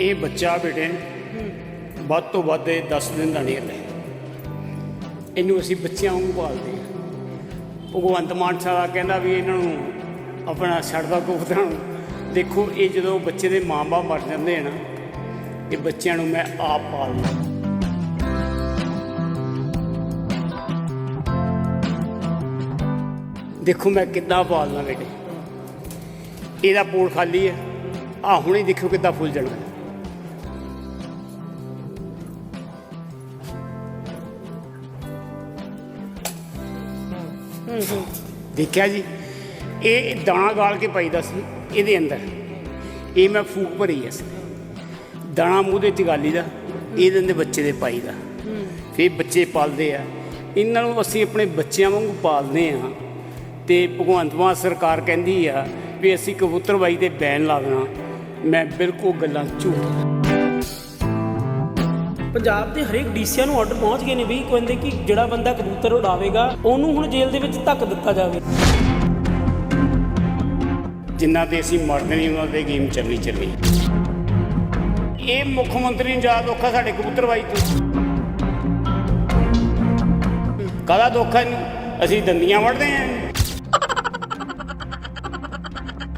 ਇਹ ਬੱਚਾ ਬੇਟੇ, ਵੱਧ ਤੋਂ ਵੱਧ ਇਹ 10 ਦਿਨ ਦਾ ਨਹੀਂ ਹੈ। ਇਹਨੂੰ ਅਸੀਂ ਬੱਚਿਆਂ ਵਾਂਗੂ ਪਾਲਦੇ ਹਾਂ। ਭਗਵੰਤ ਮਾਨ ਸਾਹਿਬ ਕਹਿੰਦਾ ਵੀ ਇਹਨਾਂ ਨੂੰ ਆਪਣਾ ਛੱਡਦਾ ਕੋਫਤਾਂ ਦੇਖੋ, ਇਹ ਜਦੋਂ ਬੱਚੇ ਦੇ ਮਾਂ-ਬਾਪ ਮਰ ਜਾਂਦੇ ਆ ਨਾ, ਇਹ ਬੱਚਿਆਂ ਨੂੰ ਮੈਂ ਆਪ ਪਾਲਦਾ ਦੇਖੋ ਮੈਂ ਕਿੱਦਾਂ ਪਾਲਣਾ ਬੇਟੇ। ਇਹਦਾ ਪੋਲ ਖਾਲੀ ਹੈ। ਆ ਹੁਣੇ ਦੇਖੋ ਕਿੱਦਾਂ ਫੁੱਲ ਜਾਣਾ ਦੇਖਿਆ ਜੀ? ਇਹ ਦਾਣਾ ਗਾਲ ਕੇ ਪਾਈਦਾ ਸੀ ਇਹਦੇ ਅੰਦਰ। ਇਹ ਮੈਂ ਫੂਕ ਭਰੀ ਐ ਦਾਣਾ ਮੂੰਹ ਦੇ ਚ ਗਾਲੀ ਦਾ, ਇਹਦੇ ਅੰਦਰ ਬੱਚੇ ਦੇ ਪਾਈਦਾ ਫਿਰ ਬੱਚੇ ਪਾਲਦੇ ਆ। ਇਹਨਾਂ ਨੂੰ ਅਸੀਂ ਆਪਣੇ ਬੱਚਿਆਂ ਵਾਂਗੂ ਪਾਲਦੇ ਆ। ਤੇ ਭਗਵੰਤ ਮਾਨ ਸਰਕਾਰ ਕਹਿੰਦੀ ਆ ਵੀ ਅਸੀਂ ਕਬੂਤਰਬਾਈ ਤੇ ਬੈਨ ਲਾ ਦੇਣਾ। ਮੈਂ ਬਿਲਕੁਲ ਗੱਲਾਂ ਝੂਠ ਪੰਜਾਬ ਦੇ ਹਰੇਕ ਡੀਸੀਆਂ ਨੂੰ ਆਰਡਰ ਪਹੁੰਚ ਗਏ ਨੇ ਵੀ ਕਹਿੰਦੇ ਕਿ ਜਿਹੜਾ ਬੰਦਾ ਕਬੂਤਰ ਉਡਾਵੇਗਾ ਉਹਨੂੰ ਹੁਣ ਜੇਲ੍ਹ ਦੇ ਵਿੱਚ ਧੱਕ ਦਿੱਤਾ ਜਾਵੇ। ਜਿਨ੍ਹਾਂ ਤੇ ਅਸੀਂ ਮਰਦੇ ਨਹੀਂ ਉਹਨਾਂ ਦੇ ਗੇਮ ਚੱਲਣੀ ਚੱਲਣੀ ਇਹ ਮੁੱਖ ਮੰਤਰੀ ਨੂੰ ਜ਼ਿਆਦਾ ਔਖਾ ਸਾਡੇ ਕਬੂਤਰਬਾਈ ਤੋਂ। ਕਾਹਦਾ ਧੋਖਾ ਇਹਨੂੰ? ਅਸੀਂ ਦੰਦੀਆਂ ਵੜਦੇ ਆਂ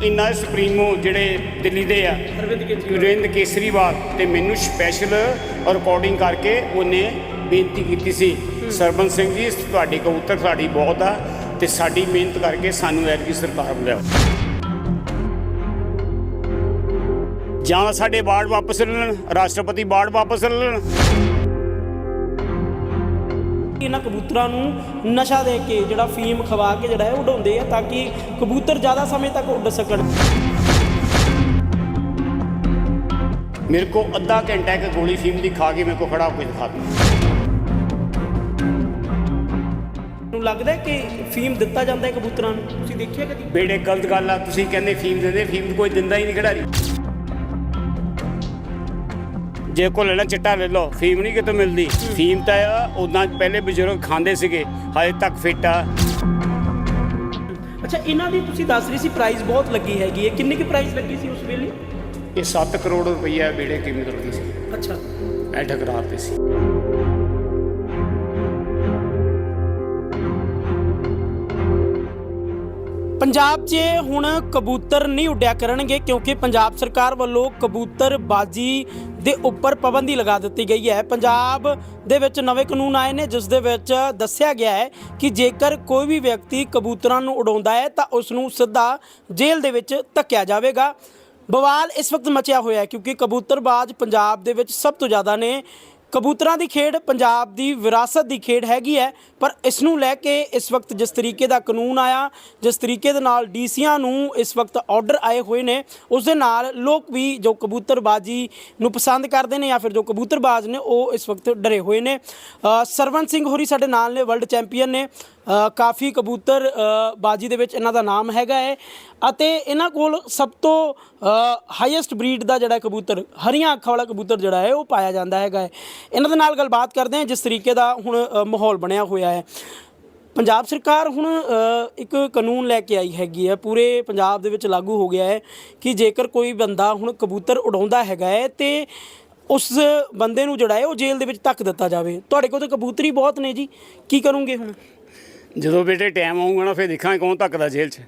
ਇੰਨਾ ਸੁਪਰੀਮੋ ਜਿਹੜੇ ਦਿੱਲੀ ਦੇ ਆ ਅਰਵਿੰਦ ਕੇਜਰੀਵਾਲ। ਤੇ ਮੈਨੂੰ ਸਪੈਸ਼ਲ ਰਿਕਾਰਡਿੰਗ ਕਰਕੇ ਉਹਨੇ ਬੇਨਤੀ ਕੀਤੀ ਸੀ। ਸਰਬਨ ਸਿੰਘ ਜੀ, ਤੁਹਾਡੀ ਕਬੂਤਰ ਸਾਡੀ ਬਹੁਤ ਆ ਤੇ ਸਾਡੀ ਮਿਹਨਤ ਕਰਕੇ ਸਾਨੂੰ ਐਤਕੀ ਸਰਕਾਰ ਬੁਲਾਓ ਜਾਂ ਸਾਡੇ ਬਾੜ ਵਾਪਸ ਲੈਣ, ਰਾਸ਼ਟਰਪਤੀ ਬਾੜ ਵਾਪਸ ਲੈਣ। ਇਹਨਾਂ ਕਬੂਤਰਾਂ ਨੂੰ ਨਸ਼ਾ ਦੇ ਕੇ ਜਿਹੜਾ ਫੀਮ ਖਵਾ ਕੇ ਜਿਹੜਾ ਹੈ ਉਡਾਉਂਦੇ ਆ ਤਾਂ ਕਿ ਕਬੂਤਰ ਜ਼ਿਆਦਾ ਸਮੇਂ ਤੱਕ ਉੱਡ ਸਕਣ। ਮੇਰੇ ਕੋ ਅੱਧਾ ਘੰਟਾ ਇੱਕ ਗੋਲੀ ਫੀਮ ਦੀ ਖਾ ਕੇ ਮੇਰੇ ਕੋ ਖੜਾ ਹੋ ਕੇ ਦਿਖਾ ਦਿਓ ਨੂੰ ਲੱਗਦਾ ਕਿ ਫੀਮ ਦਿੱਤਾ ਜਾਂਦਾ ਹੈ ਕਬੂਤਰਾਂ ਨੂੰ? ਤੁਸੀਂ ਦੇਖਿਆ ਕਦੀ? ਬੇੜੇ ਗਲਤ ਗੱਲ ਆ ਤੁਸੀਂ ਕਹਿੰਦੇ ਫੀਮ ਦਿੰਦੇ ਫੀਮ ਕੋਈ ਦਿੰਦਾ ਹੀ ਨਹੀਂ ਖਿਡਾਰੀ। ਜੇ ਕੋ ਲੈਣਾ ਚਿੱਟਾ ਲੈ ਲਓ ਫੀਮ ਨਹੀਂ ਕਿਤੋਂ ਮਿਲਦੀ। ਫੀਮ ਤਾਂ ਉਦਾਂ ਪਹਿਲੇ ਬਜ਼ੁਰਗ ਖਾਂਦੇ ਸੀਗੇ ਹਾਲੇ ਤੱਕ ਫਿੱਟ ਆ। ਅੱਛਾ ਇਹਨਾਂ ਦੀ ਤੁਸੀਂ ਦੱਸ ਰਹੀ ਸੀ ਪ੍ਰਾਈਸ ਬਹੁਤ ਲੱਗੀ ਹੈਗੀ ਹੈ। ਕਿੰਨੀ ਕੀ ਪ੍ਰਾਈਸ ਲੱਗੀ ਸੀ ਉਸ ਵੇਲੇ? ਇਹ 7 ਕਰੋੜ ਰੁਪਈਆ ਬੇੜੇ ਕੀਮਤ ਲੱਗੀ ਸੀ? ਅੱਛਾ। ਐ ਠਕਰਾਰ ਤੇ ਸੀ। ਪੰਜਾਬ 'ਚ ਹੁਣ ਕਬੂਤਰ ਨਹੀਂ ਉੱਡਿਆ ਕਰਨਗੇ ਕਿਉਂਕਿ ਪੰਜਾਬ ਸਰਕਾਰ ਵੱਲੋਂ ਕਬੂਤਰਬਾਜੀ ਦੇ ਉੱਪਰ ਪਾਬੰਦੀ ਲਗਾ ਦਿੱਤੀ ਗਈ ਹੈ। ਪੰਜਾਬ ਦੇ ਵਿੱਚ ਨਵੇਂ ਕਾਨੂੰਨ ਆਏ ਨੇ ਜਿਸ ਦੇ ਵਿੱਚ ਦੱਸਿਆ ਗਿਆ ਹੈ ਕਿ ਜੇਕਰ ਕੋਈ ਵੀ ਵਿਅਕਤੀ ਕਬੂਤਰਾਂ ਨੂੰ ਉਡਾਉਂਦਾ ਹੈ ਤਾਂ ਉਸ ਨੂੰ ਸਿੱਧਾ ਜੇਲ੍ਹ ਦੇ ਵਿੱਚ ਧੱਕਿਆ ਜਾਵੇਗਾ। ਬਵਾਲ ਇਸ ਵਕਤ ਮਚਿਆ ਹੋਇਆ ਹੈ ਕਿਉਂਕਿ ਕਬੂਤਰਬਾਜ਼ ਪੰਜਾਬ ਦੇ ਵਿੱਚ ਸਭ ਤੋਂ ਜ਼ਿਆਦਾ ਨੇ। ਕਬੂਤਰਾਂ ਦੀ ਖੇਡ ਪੰਜਾਬ ਦੀ ਵਿਰਾਸਤ ਦੀ ਖੇਡ ਹੈਗੀ ਹੈ ਪਰ ਇਸ ਨੂੰ ਲੈ ਕੇ ਇਸ ਵਕਤ ਜਿਸ ਤਰੀਕੇ ਦਾ ਕਾਨੂੰਨ ਆਇਆ ਜਿਸ ਤਰੀਕੇ ਦੇ ਨਾਲ ਡੀਸੀਆਂ ਨੂੰ ਇਸ ਵਕਤ ਆਰਡਰ ਆਏ ਹੋਏ ਨੇ ਉਸ ਦੇ ਨਾਲ ਲੋਕ ਵੀ ਜੋ ਕਬੂਤਰਬਾਜੀ ਨੂੰ ਪਸੰਦ ਕਰਦੇ ਨੇ ਜਾਂ ਫਿਰ ਜੋ ਕਬੂਤਰਬਾਜ਼ ਨੇ ਉਹ ਇਸ ਵਕਤ ਡਰੇ ਹੋਏ ਨੇ। ਅ, ਸਰਵਨ ਸਿੰਘ ਹੋਰੀ ਸਾਡੇ ਨਾਲ ਨੇ ਵਰਲਡ ਚੈਂਪੀਅਨ ਨੇ। ਕਾਫੀ ਕਬੂਤਰ ਬਾਜੀ ਦੇ ਵਿੱਚ ਇਹਨਾਂ ਦਾ ਨਾਮ ਹੈਗਾ ਹੈ ਅਤੇ ਇਹਨਾਂ ਕੋਲ ਸਭ ਤੋਂ ਹਾਈਐਸਟ ਬਰੀਡ ਦਾ ਜਿਹੜਾ ਕਬੂਤਰ, ਹਰੀਆਂ ਅੱਖਾਂ ਵਾਲਾ ਕਬੂਤਰ ਜਿਹੜਾ ਹੈ, ਉਹ ਪਾਇਆ ਜਾਂਦਾ ਹੈਗਾ ਹੈ। ਇਹਨਾਂ ਦੇ ਨਾਲ ਗੱਲਬਾਤ ਕਰਦੇ ਹਾਂ, ਜਿਸ ਤਰੀਕੇ ਦਾ ਹੁਣ ਮਾਹੌਲ ਬਣਿਆ ਹੋਇਆ ਹੈ। ਪੰਜਾਬ ਸਰਕਾਰ ਹੁਣ ਇੱਕ ਕਾਨੂੰਨ ਲੈ ਕੇ ਆਈ ਹੈਗੀ ਹੈ। ਪੂਰੇ ਪੰਜਾਬ ਦੇ ਵਿੱਚ ਲਾਗੂ ਹੋ ਗਿਆ ਹੈ ਕਿ ਜੇਕਰ ਕੋਈ ਬੰਦਾ ਹੁਣ ਕਬੂਤਰ ਉਡਾਉਂਦਾ ਹੈਗਾ ਹੈ ਤੇ ਉਸ ਬੰਦੇ ਨੂੰ ਜਿਹੜਾ ਹੈ, ਉਹ ਜੇਲ੍ਹ ਦੇ ਵਿੱਚ ਧੱਕ ਦਿੱਤਾ ਜਾਵੇ। ਤੁਹਾਡੇ ਕੋਲ ਤਾਂ ਕਬੂਤਰੀ ਬਹੁਤ ਨੇ ਜੀ। ਕੀ ਕਰੋਗੇ ਹੁਣ? ਜਦੋਂ ਬੇਟੇ ਟਾਈਮ ਆਊਗਾ ਨਾ ਫਿਰ ਦੇਖਾਂਗੇ ਕੌਣ ਧੱਕਦਾ ਜੇਲ੍ਹ 'ਚ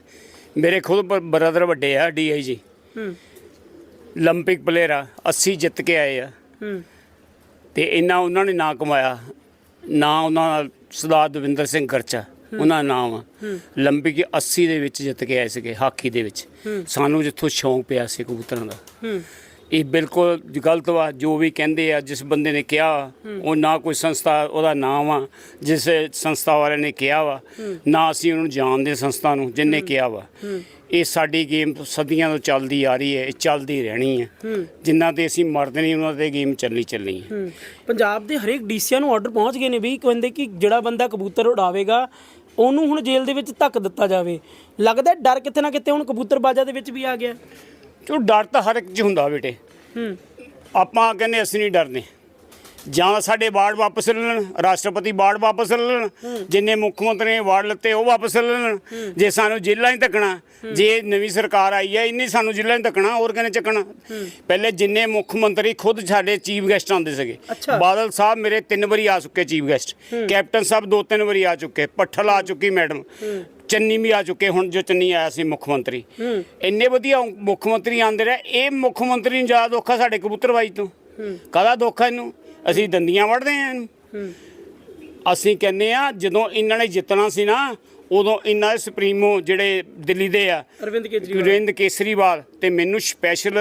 ਮੇਰੇ ਖੁਦ ਬ੍ਰਦਰ ਵੱਡੇ ਆ ਡੀਆਈਜੀ ਹੂੰ 올림픽 ਪਲੇਅਰ ਆ 80 ਜਿੱਤ ਕੇ ਆਏ ਆ ਹੂੰ ਤੇ ਇੰਨਾ ਉਹਨਾਂ ਨੇ ਨਾਂ ਕਮਾਇਆ ਨਾਂ ਉਹਨਾਂ ਦਾ ਸਰਦਾਰ ਦਵਿੰਦਰ ਸਿੰਘ ਗਰਚਾ ਉਹਨਾਂ ਦਾ ਨਾਮ ਆ 올림픽 80 ਦੇ ਵਿੱਚ ਜਿੱਤ ਕੇ ਆਏ ਸੀਗੇ ਹਾਕੀ ਦੇ ਵਿੱਚ ਸਾਨੂੰ ਜਿੱਥੋਂ ਸ਼ੌਂਕ ਪਿਆ ਸੀ ਕਬੂਤਰਾਂ ਦਾ ਹੂੰ ਇਹ ਬਿਲਕੁਲ ਗਲਤ ਵਾ, ਜੋ ਵੀ ਕਹਿੰਦੇ ਆ, ਜਿਸ ਬੰਦੇ ਨੇ ਕਿਹਾ, ਉਹ ਨਾ ਕੋਈ ਸੰਸਥਾ, ਉਹਦਾ ਨਾਮ ਆ, ਜਿਸ ਸੰਸਥਾ ਵਾਲਿਆਂ ਨੇ ਕਿਹਾ ਵਾ, ਨਾ ਅਸੀਂ ਉਹਨੂੰ ਜਾਣਦੇ ਸੰਸਥਾ ਨੂੰ ਜਿੰਨੇ ਕਿਹਾ ਵਾ। ਇਹ ਸਾਡੀ ਗੇਮ ਸਦੀਆਂ ਤੋਂ ਚੱਲਦੀ ਆ ਰਹੀ ਹੈ, ਇਹ ਚੱਲਦੀ ਰਹਿਣੀ ਹੈ। ਜਿੰਨਾ ਤੇ ਅਸੀਂ ਮਰਦੇ ਨਹੀਂ, ਉਹਨਾਂ ਤੇ ਗੇਮ ਚੱਲਣੀ ਚੱਲਣੀ ਹੈ। ਪੰਜਾਬ ਦੇ ਹਰੇਕ ਡੀਸੀਆਂ ਨੂੰ ਆਰਡਰ ਪਹੁੰਚ ਗਏ ਨੇ ਵੀ ਕਹਿੰਦੇ ਕਿ ਜਿਹੜਾ ਬੰਦਾ ਕਬੂਤਰ ਉਡਾਵੇਗਾ, ਉਹਨੂੰ ਹੁਣ ਜੇਲ੍ਹ ਦੇ ਵਿੱਚ ਧੱਕ ਦਿੱਤਾ ਜਾਵੇ। ਲੱਗਦਾ ਡਰ ਕਿਤੇ ਨਾ ਕਿਤੇ ਹੁਣ ਕਬੂਤਰਬਾਜ਼ਾਂ ਦੇ ਵਿੱਚ ਵੀ ਆ ਗਿਆ। ਚਲੋ ਡਰ ਤਾਂ ਹਰ ਇੱਕ 'ਚ ਹੁੰਦਾ ਬੇਟੇ। ਹੂੰ। ਆਪਾਂ ਕਹਿੰਦੇ ਅਸੀਂ ਨਹੀਂ ਡਰਦੇ ਜਾਂ ਸਾਡੇ ਵਾਰਡ ਵਾਪਸ ਲੈ ਲੈਣ ਰਾਸ਼ਟਰਪਤੀ ਵਾਰਡ ਵਾਪਸ ਲੈ ਲੈਣ ਜਿੰਨੇ ਮੁੱਖ ਮੰਤਰੀ ਨੇ ਵਾਰਡ ਲੱਤੇ ਉਹ ਵਾਪਸ ਲੈਣ। ਜੇ ਸਾਨੂੰ ਜੇਲ੍ਹਾਂ ਹੀ ਧੱਕਣਾ ਜੇ ਨਵੀਂ ਸਰਕਾਰ ਆਈ ਹੈ ਇੰਨੀ ਸਾਨੂੰ ਜੇਲ੍ਹਾਂ ਹੀ ਧੱਕਣਾ ਹੋਰ ਕਹਿੰਦੇ ਚੱਕਣਾ? ਪਹਿਲੇ ਜਿੰਨੇ ਮੁੱਖ ਮੰਤਰੀ ਖੁਦ ਸਾਡੇ ਚੀਫ ਗੈਸਟ ਆਉਂਦੇ ਸੀਗੇ। ਬਾਦਲ ਸਾਹਿਬ ਮੇਰੇ ਤਿੰਨ ਵਾਰੀ ਆ ਚੁੱਕੇ ਚੀਫ ਗੈਸਟ। ਕੈਪਟਨ ਸਾਹਿਬ ਦੋ ਤਿੰਨ ਵਾਰੀ ਆ ਚੁੱਕੇ ਪੱਠਲ ਆ ਚੁੱਕੀ ਮੈਡਮ। ਚੰਨੀ ਵੀ ਆ ਚੁੱਕੇ ਹੁਣ ਜੋ ਚੰਨੀ ਆਇਆ ਸੀ ਮੁੱਖ ਮੰਤਰੀ। ਇੰਨੇ ਵਧੀਆ ਮੁੱਖ ਮੰਤਰੀ ਆਂਦੇ ਰਹੇ ਇਹ ਮੁੱਖ ਮੰਤਰੀ ਨੂੰ ਜ਼ਿਆਦਾ ਦੁੱਖ ਆ ਸਾਡੇ ਕਬੂਤਰਬਾਜੀ ਤੋਂ। ਕਾਹਦਾ ਦੁੱਖ ਆ ਇਹਨੂੰ? ਅਸੀਂ ਦੰਦੀਆਂ ਵੜਦੇ ਆ ਇਹਨੂੰ। ਅਸੀਂ ਕਹਿੰਦੇ ਆ ਜਦੋਂ ਇਹਨਾਂ ਨੇ ਜਿੱਤਣਾ ਸੀ ਨਾ ਉਦੋਂ ਇਹਨਾਂ ਦੇ ਸੁਪਰੀਮੋ ਜਿਹੜੇ ਦਿੱਲੀ ਦੇ ਆ ਅਰਵਿੰਦ ਕੇਜਰੀਵਾਲ। ਅਰਵਿੰਦ ਕੇਸਰੀਵਾਲ ਤੇ ਮੈਨੂੰ ਸਪੈਸ਼ਲ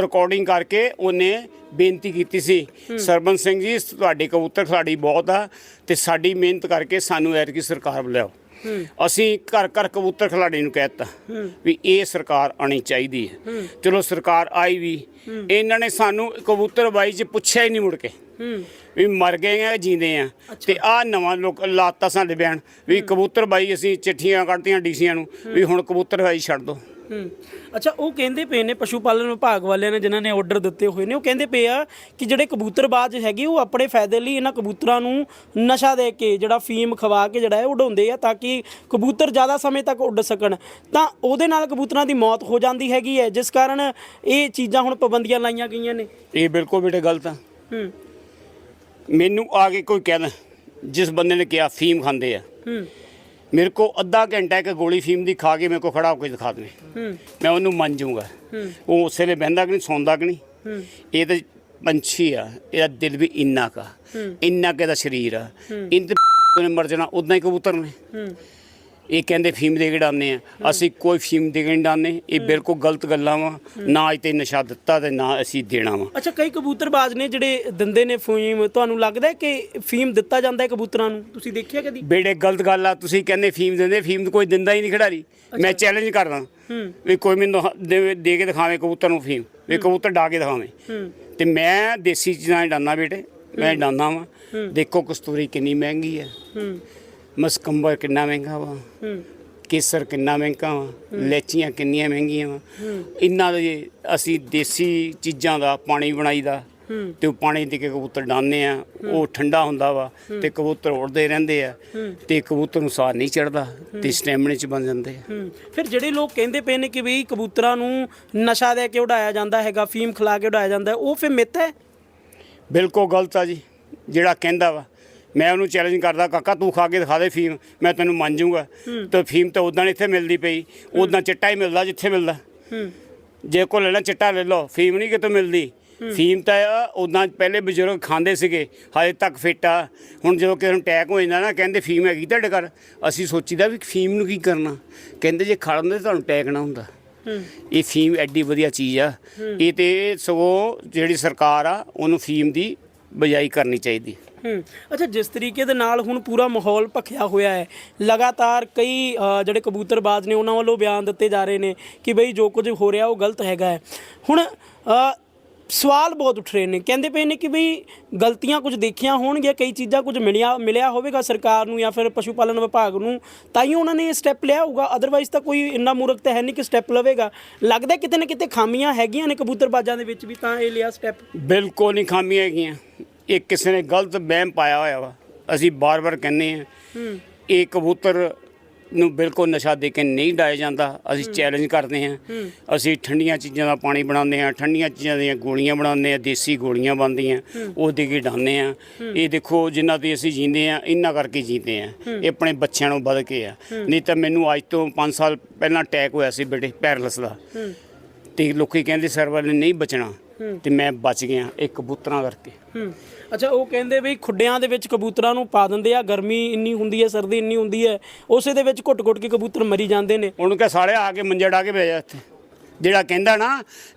ਰਿਕਾਰਡਿੰਗ ਕਰਕੇ ਉਹਨੇ ਬੇਨਤੀ ਕੀਤੀ ਸੀ। ਸਰਬਨ ਸਿੰਘ ਜੀ ਤੁਹਾਡੇ ਕਬੂਤਰ ਸਾਡੀ ਬਹੁਤ ਆ ਤੇ ਸਾਡੀ ਮਿਹਨਤ ਕਰਕੇ ਸਾਨੂੰ ਐਤਕੀ ਸਰਕਾਰ ਬੁਲਾਓ ਅਸੀਂ ਘਰ ਘਰ ਕਬੂਤਰ ਖਿਲਾੜੀ ਨੂੰ ਕਹਿਤਾ ਵੀ ਇਹ ਸਰਕਾਰ ਆਣੀ ਚਾਹੀਦੀ ਹੈ। ਚਲੋ ਸਰਕਾਰ ਆਈ ਵੀ। ਇਹਨਾਂ ਨੇ ਸਾਨੂੰ ਕਬੂਤਰ ਬਾਈ ਚ ਪੁੱਛਿਆ ਹੀ ਨਹੀਂ ਮੁੜ ਕੇ। ਵੀ ਮਰ ਗਏ ਆ ਜੀਂਦੇ ਆ। ਤੇ ਆ ਨਵਾਂ ਲੋਕ ਲਾਤਾ ਸਾਡੇ ਬਿਆਨ ਵੀ ਕਬੂਤਰ ਬਾਈ ਅਸੀਂ ਚਿੱਠੀਆਂ ਕੱਢਤੀਆਂ ਡੀਸੀਆਂ ਨੂੰ ਵੀ ਹੁਣ ਕਬੂਤਰ ਬਾਈ ਛੱਡ ਦੋ। ਹੂੰ। ਅੱਛਾ ਉਹ ਕਹਿੰਦੇ ਪਏ ਨੇ ਪਸ਼ੂ ਪਾਲਣ ਵਿਭਾਗ ਵਾਲਿਆਂ ਨੇ ਜਿਨ੍ਹਾਂ ਨੇ ਆਰਡਰ ਦਿੱਤੇ ਹੋਏ ਨੇ ਉਹ ਕਹਿੰਦੇ ਪਏ ਆ ਕਿ ਜਿਹੜੇ ਕਬੂਤਰਬਾਜ਼ ਹੈਗੇ ਉਹ ਆਪਣੇ ਫਾਇਦੇ ਲਈ ਇਹਨਾਂ ਕਬੂਤਰਾਂ ਨੂੰ ਨਸ਼ਾ ਦੇ ਕੇ ਜਿਹੜਾ ਫੀਮ ਖਵਾ ਕੇ ਜਿਹੜਾ ਹੈ ਉਡਾਉਂਦੇ ਆ ਤਾਂ ਕਿ ਕਬੂਤਰ ਜ਼ਿਆਦਾ ਸਮੇਂ ਤੱਕ ਉੱਡ ਸਕਣ। ਤਾਂ ਉਹਦੇ ਨਾਲ ਕਬੂਤਰਾਂ ਦੀ ਮੌਤ ਹੋ ਜਾਂਦੀ ਹੈਗੀ ਹੈ ਜਿਸ ਕਾਰਨ ਇਹ ਚੀਜ਼ਾਂ ਹੁਣ ਪਾਬੰਦੀਆਂ ਲਾਈਆਂ ਗਈਆਂ ਨੇ। ਇਹ ਬਿਲਕੁਲ ਬੇਟੇ ਗਲਤ ਆ। ਹੂੰ। ਮੈਨੂੰ ਆ ਕੇ ਕੋਈ ਕਹਿੰਦਾ ਜਿਸ ਬੰਦੇ ਨੇ ਕਿਹਾ ਫੀਮ ਖਾਂਦੇ ਆ। ਹੂੰ। ਮੇਰੇ ਕੋ ਅੱਧਾ ਘੰਟਾ ਇੱਕ ਗੋਲੀ ਫੀਮ ਦੀ ਖਾ ਕੇ ਮੇਰੇ ਕੋ ਖੜਾ ਹੋ ਕੇ ਦਿਖਾ ਹੂੰ। ਮੈਂ ਉਹਨੂੰ ਮੰਨ ਜਾਊਂਗਾ। ਉਹ ਉਸੇ ਵੇਲੇ ਬਹਿੰਦਾ ਕਿ ਨਹੀਂ ਸੌਂਦਾ ਕਿ ਨਹੀਂ। ਇਹ ਤਾਂ ਪੰਛੀ ਆ ਇਹਦਾ ਦਿਲ ਵੀ ਇੰਨਾ ਕਾ ਇੰਨਾ ਕੁ ਇਹਦਾ ਸਰੀਰ ਆ। ਇੰਦ ਨੇ ਮਰ ਜਾਣਾ ਉਦਾਂ ਹੀ ਕਬੂਤਰ ਨੇ। ਇਹ ਕਹਿੰਦੇ ਫੀਮ ਦੇ ਕੇ ਡਾਨੇ ਆ। ਅਸੀਂ ਕੋਈ ਫੀਮ ਦੇ ਡਾਨੇ ਇਹ ਬਿਲਕੁਲ ਗਲਤ ਗੱਲਾਂ ਵਾ। ਨਾ ਅੱਜ ਤੇ ਨਸ਼ਾ ਦਿੱਤਾ ਤੇ ਨਾ ਅਸੀਂ ਦੇਣਾ ਵਾ। ਅੱਛਾ ਕਈ ਕਬੂਤਰਬਾਜ਼ ਨੇ ਜਿਹੜੇ ਦਿੰਦੇ ਨੇ ਫੀਮ ਤੁਹਾਨੂੰ ਲੱਗਦਾ ਕਿ ਫੀਮ ਦਿੱਤਾ ਜਾਂਦਾ ਹੈ ਕਬੂਤਰਾਂ ਨੂੰ? ਤੁਸੀਂ ਦੇਖਿਆ ਕਦੀ? ਬੇੜੇ ਗਲਤ ਗੱਲ ਆ। ਤੁਸੀਂ ਕਹਿੰਦੇ ਫੀਮ ਦਿੰਦੇ ਫੀਮ ਕੋਈ ਦਿੰਦਾ ਹੀ ਨਹੀਂ ਖਿਡਾਰੀ। ਮੈਂ ਚੈਲੰਜ ਕਰਦਾ। ਵੀ ਕੋਈ ਮੈਨੂੰ ਦੇ ਕੇ ਦਿਖਾਵੇ ਕਬੂਤਰ ਨੂੰ ਫੀਮ ਵੀ ਕਬੂਤਰ ਡਾ ਕੇ ਦਿਖਾਵੇ। ਤੇ ਮੈਂ ਦੇਸੀ ਚੀਜ਼ਾਂ ਡਾਨਾ ਬੇਟੇ। ਮੈਂ ਡਾਨਾ ਵਾਂ। ਦੇਖੋ ਕਸਤੂਰੀ ਕਿੰਨੀ ਮਹਿੰਗੀ ਹੂੰ। ਮਸਕੰਬਰ ਕਿੰਨਾ ਮਹਿੰਗਾ ਵਾ? ਕੇਸਰ ਕਿੰਨਾ ਮਹਿੰਗਾ ਵਾ? ਲੈਚੀਆਂ ਕਿੰਨੀਆਂ ਮਹਿੰਗੀਆਂ ਵਾ? ਇਹਨਾਂ ਦੇ ਅਸੀਂ ਦੇਸੀ ਚੀਜ਼ਾਂ ਦਾ ਪਾਣੀ ਬਣਾਈਦਾ ਤੇ ਉਹ ਪਾਣੀ ਦੇ ਕੇ ਕਬੂਤਰ ਡਾਉਂਦੇ ਆ। ਉਹ ਠੰਡਾ ਹੁੰਦਾ ਵਾ ਤੇ ਕਬੂਤਰ ਉੜਦੇ ਰਹਿੰਦੇ ਆ ਤੇ ਕਬੂਤਰ ਨੂੰ ਸਾਹ ਨਹੀਂ ਚੜਦਾ ਤੇ ਸਟੈਮਿਨੇ ਚ ਬਣ ਜਾਂਦੇ ਆ। ਫਿਰ ਜਿਹੜੇ ਲੋਕ ਕਹਿੰਦੇ ਪਏ ਨੇ ਕਿ ਵੀ ਕਬੂਤਰਾਂ ਨੂੰ ਨਸ਼ਾ ਦੇ ਕੇ ਉਡਾਇਆ ਜਾਂਦਾ ਹੈਗਾ ਫੀਮ ਖਿਲਾ ਕੇ ਉਡਾਇਆ ਜਾਂਦਾ ਉਹ ਫਿਰ ਮਿੱਥ ਹੈ? ਬਿਲਕੁਲ ਗਲਤ ਆ ਜੀ। ਜਿਹੜਾ ਕਹਿੰਦਾ ਵਾ ਮੈਂ ਉਹਨੂੰ ਚੈਲੰਜ ਕਰਦਾ ਕਾਕਾ ਤੂੰ ਖਾ ਕੇ ਦਿਖਾ ਦੇ ਫੀਮ ਮੈਂ ਤੈਨੂੰ ਮੰਨ ਜਾਊਂਗਾ। ਤੇ ਫੀਮ ਤਾਂ ਉਦਾਂ ਇੱਥੇ ਮਿਲਦੀ ਪਈ ਉਦਾਂ ਚਿੱਟਾ ਹੀ ਮਿਲਦਾ ਜਿੱਥੇ ਮਿਲਦਾ। ਜੇ ਕੋ ਲੈਣਾ ਚਿੱਟਾ ਲੈ ਲਓ ਫੀਮ ਨਹੀਂ ਕਿਤੋਂ ਮਿਲਦੀ। ਫੀਮ ਤਾਂ ਉਦਾਂ ਪਹਿਲੇ ਬਜ਼ੁਰਗ ਖਾਂਦੇ ਸੀਗੇ ਹਾਲੇ ਤੱਕ ਫਿੱਟ ਆ। ਹੁਣ ਜਦੋਂ ਕਿਸੇ ਨੂੰ ਅਟੈਕ ਹੋ ਜਾਂਦਾ ਨਾ ਕਹਿੰਦੇ ਫੀਮ ਹੈਗੀ ਤੁਹਾਡੇ ਘਰ ਅਸੀਂ ਸੋਚੀਦਾ ਵੀ ਫੀਮ ਨੂੰ ਕੀ ਕਰਨਾ? ਕਹਿੰਦੇ ਜੇ ਖਾ ਲੈਂਦੇ ਤੁਹਾਨੂੰ ਅਟੈਕ ਨਾ ਹੁੰਦਾ। ਇਹ ਫੀਮ ਐਡੀ ਵਧੀਆ ਚੀਜ਼ ਆ। ਇਹ ਤੇ ਸਗੋਂ ਜਿਹੜੀ ਸਰਕਾਰ ਆ ਉਹਨੂੰ ਫੀਮ ਦੀ ਬਜਾਈ ਕਰਨੀ ਚਾਹੀਦੀ। ਹੂੰ। ਅੱਛਾ ਜਿਸ ਤਰੀਕੇ ਦੇ ਨਾਲ ਹੁਣ ਪੂਰਾ ਮਾਹੌਲ ਭਖਿਆ ਹੋਇਆ ਹੈ ਲਗਾਤਾਰ ਕਈ ਅ, ਜਿਹੜੇ ਕਬੂਤਰਬਾਜ਼ ਨੇ ਉਹਨਾਂ ਵੱਲੋਂ ਬਿਆਨ ਦਿੱਤੇ ਜਾ ਰਹੇ ਨੇ ਕਿ ਬਈ ਜੋ ਕੁਝ ਹੋ ਰਿਹਾ ਉਹ ਗਲਤ ਹੈਗਾ ਹੈ। ਹੁਣ ਅ, ਸਵਾਲ ਬਹੁਤ ਉੱਠ ਰਹੇ ਨੇ। ਕਹਿੰਦੇ ਪਏ ਨੇ ਕਿ ਬਈ ਗਲਤੀਆਂ ਕੁਝ ਦੇਖੀਆਂ ਹੋਣਗੀਆਂ ਕਈ ਚੀਜ਼ਾਂ ਕੁਝ ਮਿਲਿਆ ਮਿਲਿਆ ਹੋਵੇਗਾ ਸਰਕਾਰ ਨੂੰ ਜਾਂ ਫਿਰ ਪਸ਼ੂ ਪਾਲਣ ਵਿਭਾਗ ਨੂੰ ਤਾਂ ਹੀ ਉਹਨਾਂ ਨੇ ਇਹ ਸਟੈਪ ਲਿਆ ਹੋਊਗਾ। ਅਦਰਵਾਈਜ਼ ਤਾਂ ਕੋਈ ਇੰਨਾ ਮੂਰਖ ਤਾਂ ਹੈ ਨਹੀਂ ਕਿ ਸਟੈਪ ਲਵੇਗਾ। ਲੱਗਦਾ ਕਿਤੇ ਨਾ ਕਿਤੇ ਖਾਮੀਆਂ ਹੈਗੀਆਂ ਨੇ ਕਬੂਤਰਬਾਜ਼ਾਂ ਦੇ ਵਿੱਚ ਵੀ ਤਾਂ ਇਹ ਲਿਆ ਸਟੈਪ ਬਿਲਕੁਲ ਨਹੀਂ ਖਾਮੀਆਂ ਹੈਗੀਆਂ। ਇਹ ਕਿਸੇ ਨੇ ਗਲਤ ਵਹਿਮ ਪਾਇਆ ਹੋਇਆ ਵਾ। ਅਸੀਂ ਬਾਰ-ਬਾਰ ਕਹਿੰਦੇ ਆ ਇਹ ਕਬੂਤਰ ਨੂੰ ਬਿਲਕੁਲ ਨਸ਼ਾ ਦੇ ਕੇ ਨਹੀਂ ਡਾਇਆ ਜਾਂਦਾ। ਅਸੀਂ ਚੈਲੰਜ ਕਰਦੇ ਹਾਂ। ਅਸੀਂ ਠੰਡੀਆਂ ਚੀਜ਼ਾਂ ਦਾ ਪਾਣੀ ਬਣਾਉਂਦੇ ਹਾਂ ਠੰਡੀਆਂ ਚੀਜ਼ਾਂ ਦੀਆਂ ਗੋਲੀਆਂ ਬਣਾਉਂਦੇ ਹਾਂ ਦੇਸੀ ਗੋਲੀਆਂ ਬਣਦੀਆਂ। ਉਹ ਦੇ ਕੇ ਡਾਉਂਦੇ ਹਾਂ। ਇਹ ਦੇਖੋ ਜਿਨ੍ਹਾਂ ਤੇ ਅਸੀਂ ਜੀਂਦੇ ਹਾਂ ਇਹਨਾਂ ਕਰਕੇ ਜੀਂਦੇ ਹਾਂ। ਇਹ ਆਪਣੇ ਬੱਚਿਆਂ ਨੂੰ ਵੱਧ ਕੇ ਆ। ਨਹੀਂ ਤਾਂ ਮੈਨੂੰ ਅੱਜ ਤੋਂ 5 ਸਾਲ ਪਹਿਲਾਂ ਅਟੈਕ ਹੋਇਆ ਸੀ ਬੇਟੇ ਪੈਰਲਸ ਦਾ। ਤੇ ਲੋਕੀ ਕਹਿੰਦੇ ਸਰਵਰ ਨੇ ਨਹੀਂ ਬਚਣਾ। ਤੇ ਮੈਂ ਬਚ ਗਿਆ ਇਹ ਕਬੂਤਰਾਂ ਕਰਕੇ। ਹੂੰ। ਅੱਛਾ ਉਹ ਕਹਿੰਦੇ ਵੀ ਖੁੱਡਿਆਂ ਦੇ ਵਿੱਚ ਕਬੂਤਰਾਂ ਨੂੰ ਪਾ ਦਿੰਦੇ ਆ ਗਰਮੀ ਇੰਨੀ ਹੁੰਦੀ ਹੈ ਸਰਦੀ ਇੰਨੀ ਹੁੰਦੀ ਹੈ ਉਸੇ ਦੇ ਵਿੱਚ ਘੁੱਟ-ਘੁੱਟ ਕੇ ਕਬੂਤਰ ਮਰੀ ਜਾਂਦੇ ਨੇ। ਉਹਨੂੰ ਕਹ ਸਾਲੇ ਆ ਕੇ ਮੰਜਾ ਡਾ ਕੇ ਜਾ ਇੱਥੇ। ਜਿਹੜਾ ਕਹਿੰਦਾ ਨਾ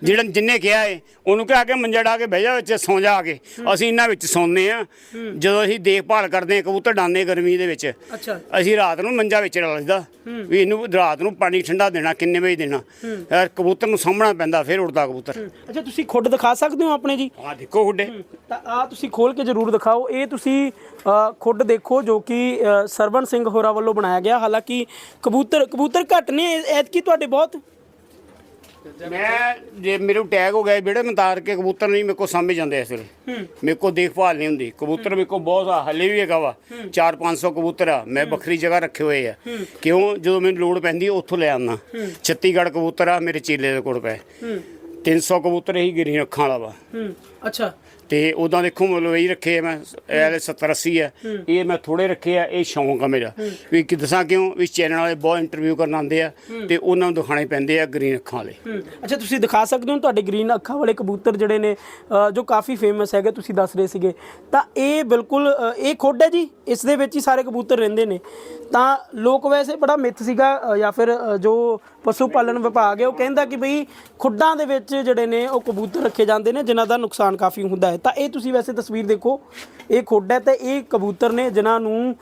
ਜਿਹੜਾ ਜਿੰਨੇ ਕਿਹਾ ਏ ਉਹਨੂੰ ਕਿਹਾ ਕਿ ਮੰਜਾ ਡਾ ਕੇ ਬਹਿ ਜਾ ਵਿੱਚ ਸੌਂ ਜਾ ਕੇ। ਅਸੀਂ ਇਹਨਾਂ ਵਿੱਚ ਸੌਂਦੇ ਆ। ਜਦੋਂ ਅਸੀਂ ਦੇਖਭਾਲ ਕਰਦੇ ਆ ਕਬੂਤਰ ਡਾਂਦੇ ਗਰਮੀ ਦੇ ਵਿੱਚ ਅੱਛਾ। ਅਸੀਂ ਰਾਤ ਨੂੰ ਮੰਜਾ ਵਿੱਚ ਡਾ ਲਈਦਾ। ਵੀ ਇਹਨੂੰ ਰਾਤ ਨੂੰ ਪਾਣੀ ਠੰਡਾ ਦੇਣਾ ਕਿੰਨੇ ਵਜੇ ਦੇਣਾ। ਯਾਰ ਕਬੂਤਰ ਨੂੰ ਸਾਹਮਣਾ ਪੈਂਦਾ ਫਿਰ ਉੜਦਾ ਕਬੂਤਰ। ਅੱਛਾ ਤੁਸੀਂ ਖੁੱਡ ਦਿਖਾ ਸਕਦੇ ਹੋ ਆਪਣੇ ਜੀ? ਆ ਦੇਖੋ ਹੁੱਡੇ ਤਾਂ ਆ ਤੁਸੀਂ ਖੋਲ ਕੇ ਜਰੂਰ ਦਿਖਾਓ। ਇਹ ਤੁਸੀਂ ਖੁੱਡ ਦੇਖੋ ਜੋ ਕਿ ਅ, ਸਰਵਣ ਸਿੰਘ ਹੋਰਾਂ ਵੱਲੋਂ ਬਣਾਇਆ ਗਿਆ। ਹਾਲਾਂਕਿ ਕਬੂਤਰ ਕਬੂਤਰ ਘੱਟ ਨੇ। ਐਤਕੀ ਤੁਹਾਡੇ ਬਹੁਤ ਮੈਂ ਜੇ ਮੇਰੇ ਟੈਗ ਹੋ ਗਿਆ ਬੇੜੇ ਮੈਂ ਤਾਰ ਕੇ ਕਬੂਤਰ ਨਹੀਂ ਮੇਰੇ ਕੋ ਸਾਹਮਣੇ ਜਾਂਦੇ ਇਸ ਵੇਲੇ ਮੇਰੇ ਕੋ ਦੇਖਭਾਲ ਨਹੀਂ ਹੁੰਦੀ। ਕਬੂਤਰ ਮੇਰੇ ਕੋ ਬਹੁਤ ਆ ਹਲੇ ਵੀ ਹੈਗਾ ਵਾ। 4-500 ਕਬੂਤਰ ਆ ਮੈਂ ਵੱਖਰੀ ਜਗ੍ਹਾ ਰੱਖੇ ਹੋਏ ਆ। ਕਿਉਂ? ਜਦੋਂ ਮੈਨੂੰ ਲੋੜ ਪੈਂਦੀ ਉੱਥੋਂ ਲੈ ਆਉਣਾ ਛੱਤੀਗੜ੍ਹ ਕਬੂਤਰ ਆ ਮੇਰੇ ਚੇਲੇ ਦੇ ਕੋਲ ਪਏ। 300 ਕਬੂਤਰ ਹੀ ਗਿਰੀ ਰੱਖਾਂ ਵਾਲਾ ਵਾ। ਅੱਛਾ। ਤੇ ਉਦਾਂ ਦੇਖੋ ਮਤਲਬ ਇਹੀ ਰੱਖੇ ਆ ਮੈਂ ਇਹ 70 80 ਆ। ਇਹ ਮੈਂ ਥੋੜੇ ਰੱਖੇ ਆ ਇਹ ਸ਼ੌਂਕ ਆ ਮੇਰਾ। ਵੀ ਕਿ ਦੱਸਾਂ ਕਿਉਂ? ਵੀ ਚੈਨਲ ਵਾਲੇ ਬਹੁਤ ਇੰਟਰਵਿਊ ਕਰਨ ਆਉਂਦੇ ਆ ਤੇ ਉਹਨਾਂ ਨੂੰ ਦਿਖਾਣੇ ਪੈਂਦੇ ਆ ਗ੍ਰੀਨ ਅੱਖਾਂ ਵਾਲੇ। ਅੱਛਾ ਤੁਸੀਂ ਦਿਖਾ ਸਕਦੇ ਹੋ ਤੁਹਾਡੇ ਗ੍ਰੀਨ ਅੱਖਾਂ ਵਾਲੇ ਕਬੂਤਰ ਜਿਹੜੇ ਨੇ ਜੋ ਕਾਫੀ ਫੇਮਸ ਹੈਗੇ ਤੁਸੀਂ ਦੱਸ ਰਹੇ ਸੀਗੇ। ਤਾਂ ਇਹ ਬਿਲਕੁਲ ਇਹ ਖੁੱਡ ਹੈ ਜੀ? ਇਸ ਦੇ ਵਿੱਚ ਹੀ ਸਾਰੇ ਕਬੂਤਰ ਰਹਿੰਦੇ ਨੇ। ਤਾਂ ਲੋਕ ਵੈਸੇ ਬੜਾ ਮਿੱਥ ਸੀਗਾ ਜਾਂ ਫਿਰ ਜੋ ਪਸ਼ੂ ਪਾਲਣ ਵਿਭਾਗ ਹੈ, ਉਹ ਕਹਿੰਦਾ ਕਿ ਬਈ ਖੁੱਡਾਂ ਦੇ ਵਿੱਚ ਜਿਹੜੇ ਨੇ, ਉਹ ਕਬੂਤਰ ਰੱਖੇ ਜਾਂਦੇ ਨੇ, ਜਿਨ੍ਹਾਂ ਦਾ ਨੁਕਸਾਨ ਕਾਫੀ ਹੁੰਦਾ ਹੈ। ਤਾਂ ਇਹ ਤੁਸੀਂ ਵੈਸੇ ਤਸਵੀਰ ਦੇਖੋ, ਇਹ ਖੁੱਡ ਹੈ ਤੇ ਇਹ ਕਬੂਤਰ ਨੇ ਜਿਨ੍ਹਾਂ ਨੂੰ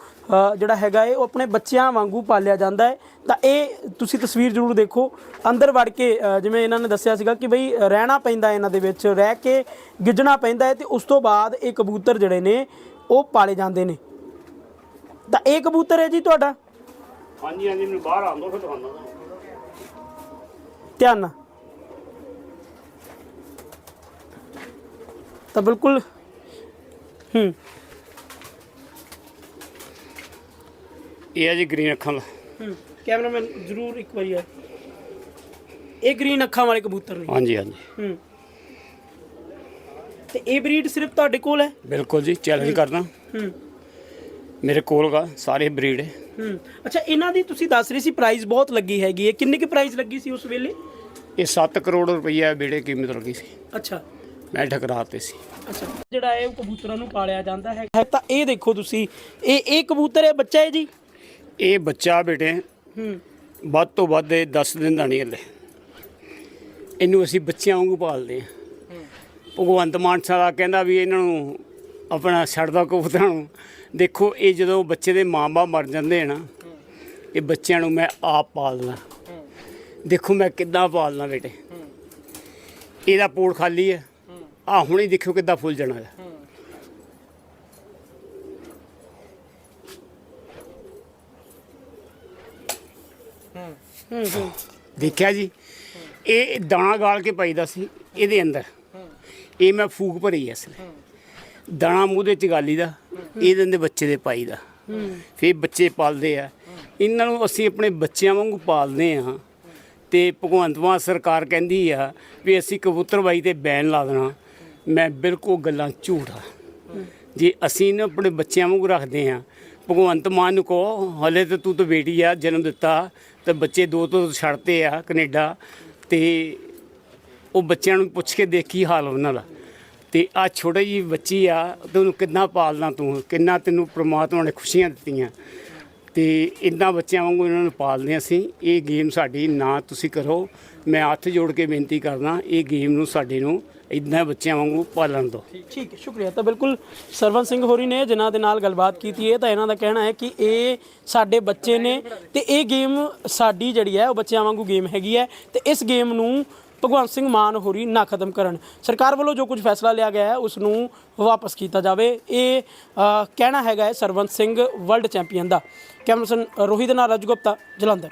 ਜਿਹੜਾ ਹੈਗਾ ਹੈ, ਉਹ ਆਪਣੇ ਬੱਚਿਆਂ ਵਾਂਗੂ ਪਾਲਿਆ ਜਾਂਦਾ ਹੈ। ਤਾਂ ਇਹ ਤੁਸੀਂ ਤਸਵੀਰ ਜ਼ਰੂਰ ਦੇਖੋ, ਅੰਦਰ ਵੜ ਕੇ ਜਿਵੇਂ ਇਹਨਾਂ ਨੇ ਦੱਸਿਆ ਸੀਗਾ ਕਿ ਬਈ ਰਹਿਣਾ ਪੈਂਦਾ ਇਹਨਾਂ ਦੇ ਵਿੱਚ, ਰਹਿ ਕੇ ਗਿੱਜਣਾ ਪੈਂਦਾ ਹੈ ਤੇ ਉਸ ਤੋਂ ਬਾਅਦ ਇਹ ਕਬੂਤਰ ਜਿਹੜੇ ਨੇ, ਉਹ ਪਾਲੇ ਜਾਂਦੇ ਨੇ। ਤਾਂ ਇਹ ਕਬੂਤਰ ਹੈ ਜੀ ਤੁਹਾਡਾ? ਹਾਂਜੀ ਹਾਂਜੀ ਮੈਨੂੰ ਬਾਹਰ ਆਉਂਦਾ ਫਿਰ ਦਿਖਾਉਂਦਾ ਧਿਆਨ ਨਾਲ। ਤਾਂ ਬਿਲਕੁਲ ਹੂੰ। ਇਹ ਆ ਜੀ ਗ੍ਰੀਨ ਅੱਖਾਂ ਦਾ ਹੂੰ ਕੈਮਰਾਮੈਨ ਜ਼ਰੂਰ ਇੱਕ ਵਾਰੀ ਆ ਇਹ ਗ੍ਰੀਨ ਅੱਖਾਂ ਵਾਲੇ ਕਬੂਤਰ ਨੇ। ਹਾਂਜੀ ਹਾਂਜੀ। ਹੂੰ। ਤੇ ਇਹ ਬਰੀਡ ਸਿਰਫ ਤੁਹਾਡੇ ਕੋਲ ਹੈ? ਬਿਲਕੁਲ ਜੀ ਚੈਲੰਜ ਕਰਦਾ। ਹੂੰ। ਮੇਰੇ ਕੋਲ ਗਾ ਸਾਰੇ ਬਰੀਡ ਹੂੰ। ਅੱਛਾ ਇਹਨਾਂ ਦੀ ਤੁਸੀਂ ਦੱਸ ਰਹੇ ਸੀ ਪ੍ਰਾਈਸ ਬਹੁਤ ਲੱਗੀ ਹੈਗੀ ਹੈ। ਕਿੰਨੀ ਕੁ ਪ੍ਰਾਈਸ ਲੱਗੀ ਸੀ ਉਸ ਵੇਲੇ? ਇਹ 7 ਕਰੋੜ ਰੁਪਈਆ ਬੇੜੇ ਕੀਮਤ ਲੱਗੀ ਸੀ। ਅੱਛਾ। ਮੈਂ ਠਕਰਾਤੇ ਸੀ। ਅੱਛਾ ਜਿਹੜਾ ਇਹ ਕਬੂਤਰਾਂ ਨੂੰ ਪਾਲਿਆ ਜਾਂਦਾ ਹੈ ਤਾਂ ਇਹ ਦੇਖੋ ਤੁਸੀਂ ਇਹ ਇਹ ਕਬੂਤਰ ਹੈ ਬੱਚਾ ਹੈ ਜੀ? ਇਹ ਬੱਚਾ ਬੇਟੇ ਹੂੰ। ਵੱਧ ਤੋਂ ਵੱਧ ਇਹ 10 ਦਿਨ ਦਾ ਨਹੀਂ ਹਲੇ। ਇਹਨੂੰ ਅਸੀਂ ਬੱਚਿਆਂ ਵਾਂਗੂ ਪਾਲਦੇ ਹਾਂ। ਭਗਵੰਤ ਮਾਨ ਸਾਲਾ ਕਹਿੰਦਾ ਵੀ ਇਹਨਾਂ ਨੂੰ ਆਪਣਾ ਛੱਡਦਾ ਕਬੂਤਰਾਂ ਨੂੰ। ਦੇਖੋ, ਇਹ ਜਦੋਂ ਬੱਚੇ ਦੇ ਮਾਂ-ਬਾਪ ਮਰ ਜਾਂਦੇ ਆ ਨਾ, ਇਹ ਬੱਚਿਆਂ ਨੂੰ ਮੈਂ ਆਪ ਪਾਲਣਾ ਦੇਖੋ ਮੈਂ ਕਿੱਦਾਂ ਪਾਲਣਾ ਬੇਟੇ। ਇਹਦਾ ਪੋੜ ਖਾਲੀ ਹੈ ਆ ਹੁਣੇ ਦੇਖਿਓ ਕਿੱਦਾਂ ਫੁੱਲ ਜਾਣਾ ਹੈ ਦੇਖਿਆ ਜੀ? ਇਹ ਦਾਣਾ ਗਾਲ ਕੇ ਪਾਈਦਾ ਸੀ, ਇਹਦੇ ਅੰਦਰ। ਇਹ ਮੈਂ ਫੂਕ ਭਰੀ ਐ ਅਸਲ ਦਾਣਾ ਮੂੰਹ ਦੇ ਚਗਾਲੀ ਦਾ ਇਹ ਦਿੰਦੇ ਬੱਚੇ ਦੇ ਪਾਈ ਦਾ। ਫਿਰ ਬੱਚੇ ਪਾਲਦੇ ਆ। ਇਹਨਾਂ ਨੂੰ ਅਸੀਂ ਆਪਣੇ ਬੱਚਿਆਂ ਵਾਂਗੂ ਪਾਲਦੇ ਆ ਤੇ ਭਗਵੰਤ ਮਾਨ ਸਰਕਾਰ ਕਹਿੰਦੀ ਆ ਵੀ ਅਸੀਂ ਕਬੂਤਰਬਾਈ ਤੇ ਬੈਨ ਲਾ ਦੇਣਾ। ਮੈਂ ਬਿਲਕੁਲ ਗੱਲਾਂ ਝੂਠ ਆ। ਜੇ ਅਸੀਂ ਇਹਨੂੰ ਆਪਣੇ ਬੱਚਿਆਂ ਵਾਂਗੂ ਰੱਖਦੇ ਆ ਭਗਵੰਤ ਮਾਨ ਨੂੰ ਕਹੋ, ਹਲੇ ਤੇ ਤੂੰ ਤਾਂ ਬੇਟੀ ਆ, ਜਨਮ ਦਿੱਤਾ, ਤੇ ਬੱਚੇ ਦੋ ਤੋਂ ਛੱਡਤੇ ਆ ਕੈਨੇਡਾ। ਤੇ ਉਹ ਬੱਚਿਆਂ ਨੂੰ ਪੁੱਛ ਕੇ ਦੇਖੀ ਹਾਲ ਉਹਨਾਂ ਦਾ। ਤੇ ਆ ਛੋਟੀ ਜੀ ਬੱਚੀ ਆ, ਤੇ ਉਹਨੂੰ ਕਿੰਨਾ ਪਾਲਣਾ ਤੂੰ? ਕਿੰਨਾ ਤੈਨੂੰ ਪ੍ਰਮਾਤਮਾ ਨੇ ਖੁਸ਼ੀਆਂ ਦਿੱਤੀਆਂ। ਤੇ ਇੰਨਾ ਬੱਚਿਆਂ ਵਾਂਗੂ ਇਹਨਾਂ ਨੂੰ ਪਾਲਦੇ ਅਸੀਂ। ਇਹ ਗੇਮ ਸਾਡੀ ਨਾ ਤੁਸੀਂ ਕਰੋ। ਮੈਂ ਹੱਥ ਜੋੜ ਕੇ ਬੇਨਤੀ ਕਰਦਾ, ਇਹ ਗੇਮ ਨੂੰ ਸਾਡੇ ਨੂੰ ਇਦਾਂ ਬੱਚਿਆਂ ਵਾਂਗੂ ਪਾਲਣ ਦਿਓ। ਠੀਕ ਹੈ ਸ਼ੁਕਰੀਆ। ਤਾਂ ਬਿਲਕੁਲ ਸਰਵਨ ਸਿੰਘ ਹੋਰੀ ਨੇ ਜਿਨ੍ਹਾਂ ਦੇ ਨਾਲ ਗੱਲਬਾਤ ਕੀਤੀ ਹੈ, ਤਾਂ ਇਹਨਾਂ ਦਾ ਕਹਿਣਾ ਹੈ ਕਿ ਇਹ ਸਾਡੇ ਬੱਚੇ ਨੇ ਤੇ ਇਹ ਗੇਮ ਸਾਡੀ ਜਿਹੜੀ ਹੈ, ਉਹ ਬੱਚਿਆਂ ਵਾਂਗੂ ਗੇਮ ਹੈਗੀ ਹੈ। ਤੇ ਇਸ ਗੇਮ ਨੂੰ ਭਗਵੰਤ ਸਿੰਘ ਮਾਨ ਹੋਰੀ ਨਾ ਖਤਮ ਕਰਨ। ਸਰਕਾਰ ਵੱਲੋਂ ਜੋ ਕੁਝ ਫੈਸਲਾ ਲਿਆ ਗਿਆ ਹੈ ਉਸ ਨੂੰ ਵਾਪਸ ਕੀਤਾ ਜਾਵੇ। ਇਹ ਕਹਿਣਾ ਹੈਗਾ ਹੈ ਸਰਵੰਤ ਸਿੰਘ ਵਰਲਡ ਚੈਂਪੀਅਨ ਦਾ। ਕੈਮਰਸਨ ਦੇ ਨਾਲ ਰਾਜਗੁਪਤਾ ਜਲੰਧਰ।